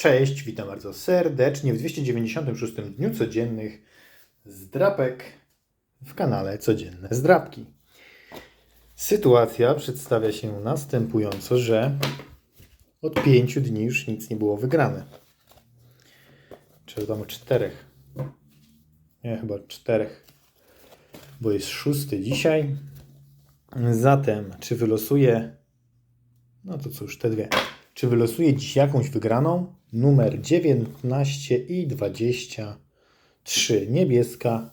Cześć, witam bardzo serdecznie w 296 dniu codziennych zdrapek w kanale Codzienne Zdrapki. Sytuacja przedstawia się następująco, że od pięciu dni już nic nie było wygrane. Czy tam czterech? Nie, chyba czterech, bo jest szósty dzisiaj. Zatem, czy wylosuję no to cóż, te dwie. Czy wylosuję dziś jakąś wygraną? Numer 19 i 23. Niebieska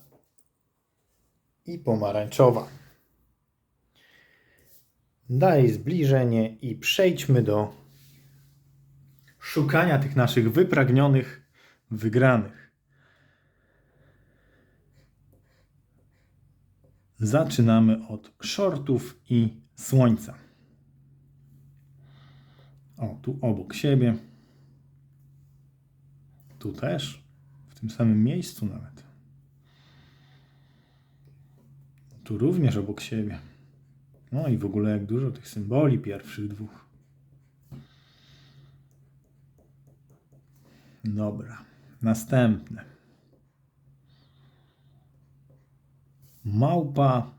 i pomarańczowa. Daj zbliżenie i przejdźmy do szukania tych naszych wypragnionych wygranych. Zaczynamy od shortów i słońca. O, tu obok siebie. Tu też. W tym samym miejscu nawet. Tu również obok siebie. No i w ogóle jak dużo tych symboli pierwszych dwóch. Dobra. Następne. Małpa,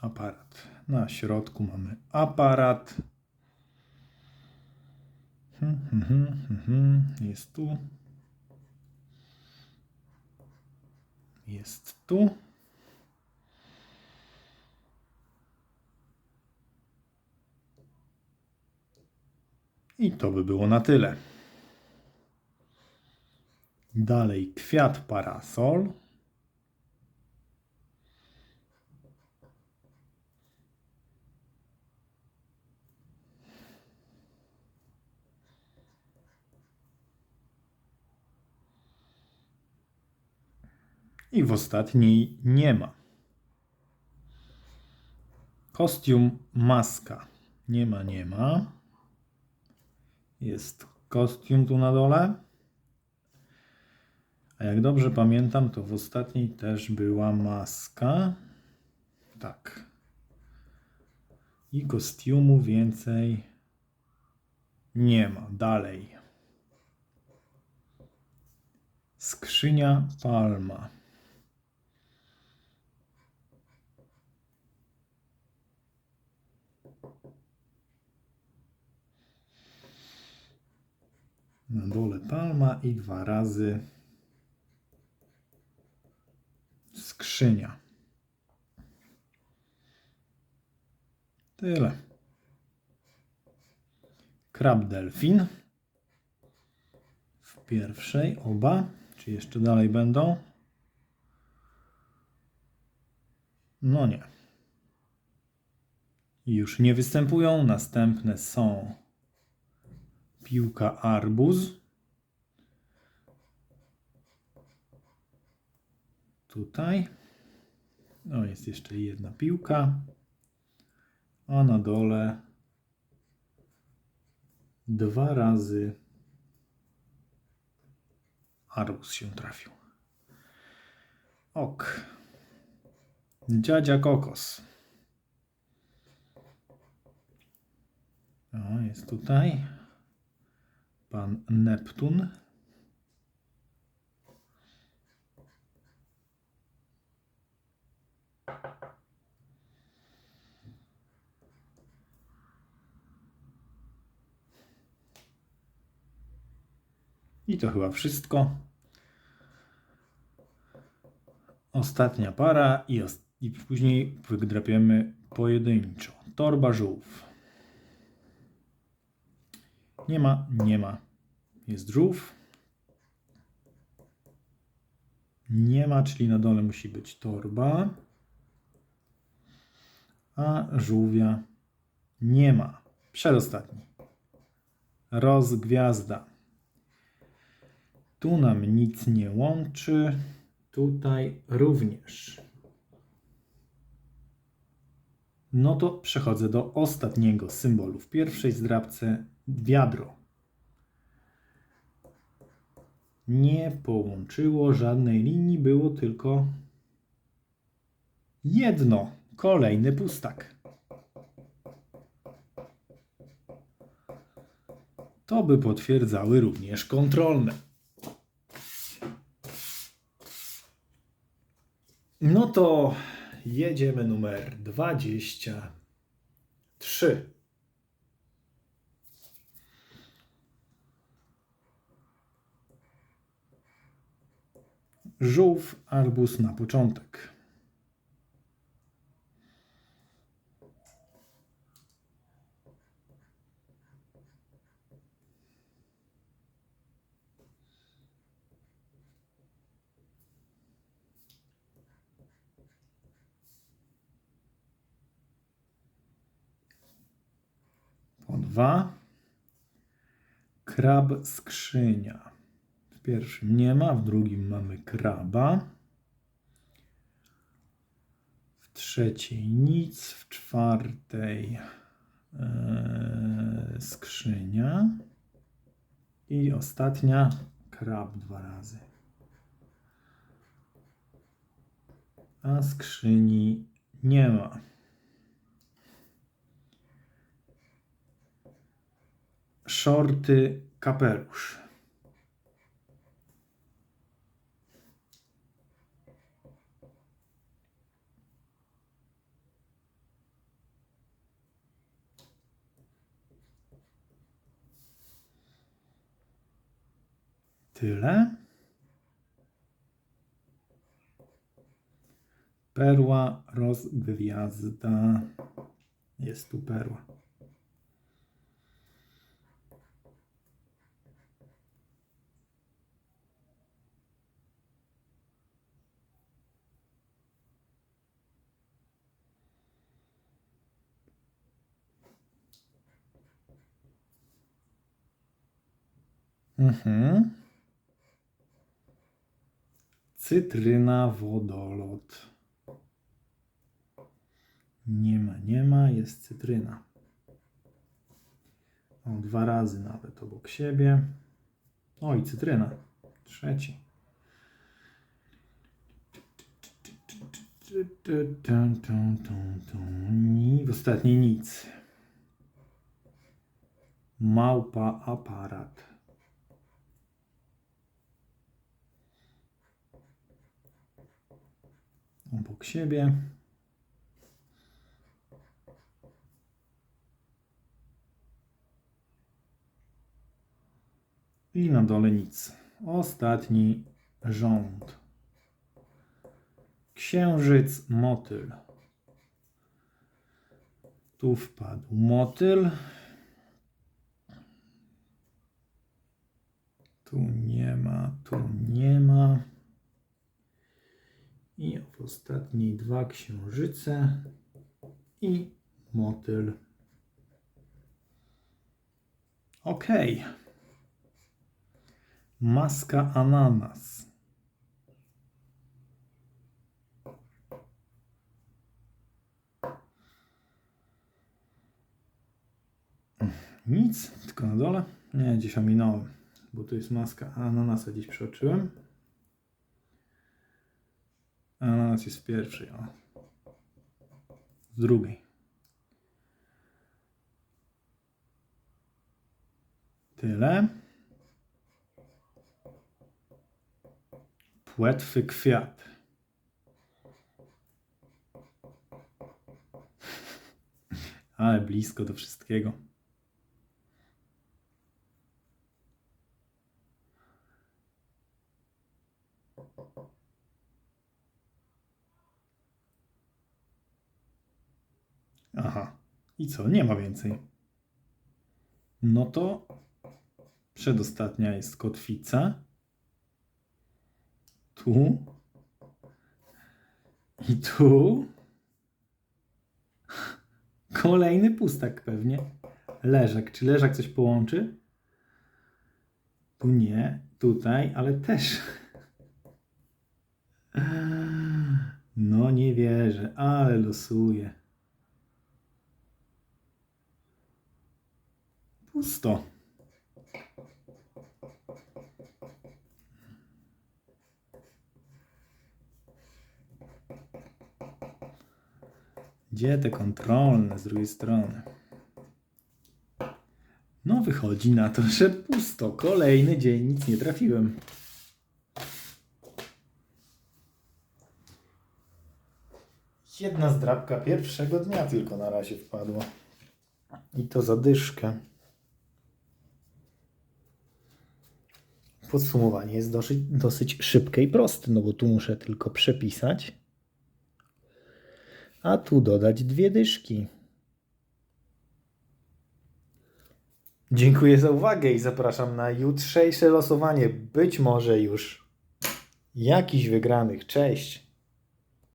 aparat. Na środku mamy aparat. Mhm, mhm, mhm. Jest tu. Jest tu. I to by było na tyle. Dalej kwiat parasol. I w ostatniej nie ma. Kostium maska. Nie ma, nie ma. Jest kostium tu na dole. A jak dobrze pamiętam, to w ostatniej też była maska. Tak. I kostiumu więcej nie ma. Dalej. Skrzynia palma. Na dole palma i dwa razy skrzynia. Tyle. Krab delfin. W pierwszej oba. Czy jeszcze dalej będą? No nie. Już nie występują. Następne są piłka arbuz. Tutaj. No jest jeszcze jedna piłka. A na dole dwa razy arbuz się trafił. Ok. Dziadzia kokos. O, jest tutaj pan Neptun. I to chyba wszystko. Ostatnia para i, i później wydrapiemy pojedynczo. Torba żółw. Nie ma, nie ma. Jest żółw. Nie ma, czyli na dole musi być torba. A żółwia nie ma. Przedostatni. Rozgwiazda. Tu nam nic nie łączy. Tutaj również. No to przechodzę do ostatniego symbolu. W pierwszej zdrabce wiadro. Nie połączyło żadnej linii, było tylko jedno, kolejny pustak. to by potwierdzały również kontrolne. No to jedziemy numer 23. Żółw, arbuz na początek. Po dwa. Krab skrzynia. Pierwszym nie ma, w drugim mamy kraba. W trzeciej nic, w czwartej e, skrzynia. I ostatnia krab dwa razy. A skrzyni nie ma. Shorty, kapelusz. Tyle. Perła rozgwiazda. Jest tu perła. Mhm. Cytryna, wodolot. Nie ma, nie ma, jest cytryna. O, dwa razy nawet obok siebie. O, i cytryna. Trzeci. I w ostatniej nic. Małpa aparat. Obok siebie. I na dole nic. Ostatni rząd. Księżyc, motyl. Tu wpadł motyl. Tu nie ma, tu nie ma. I w ostatniej dwa księżyce i motyl. Ok. Maska ananas. Nic, tylko na dole. Nie, gdzieś ominąłem, bo tu jest maska ananasa, gdzieś przeoczyłem. Ananas jest w pierwszej, o. W drugiej. Tyle. Płetwy kwiat. Ale blisko do wszystkiego. Aha. I co? Nie ma więcej. No to przedostatnia jest kotwica. Tu. I tu. Kolejny pustak pewnie. Leżak. Czy leżak coś połączy? Tu nie. Tutaj, ale też. No nie wierzę, ale losuję. Pusto. Gdzie te kontrolne z drugiej strony? No wychodzi na to, że pusto. Kolejny dzień nic nie trafiłem. Jedna zdrabka pierwszego dnia tylko na razie wpadła. I to zadyszkę. Podsumowanie jest dosyć, dosyć szybkie i proste, no bo tu muszę tylko przepisać, a tu dodać dwie dyszki. Dziękuję za uwagę i zapraszam na jutrzejsze losowanie. Być może już jakiś wygranych. Cześć!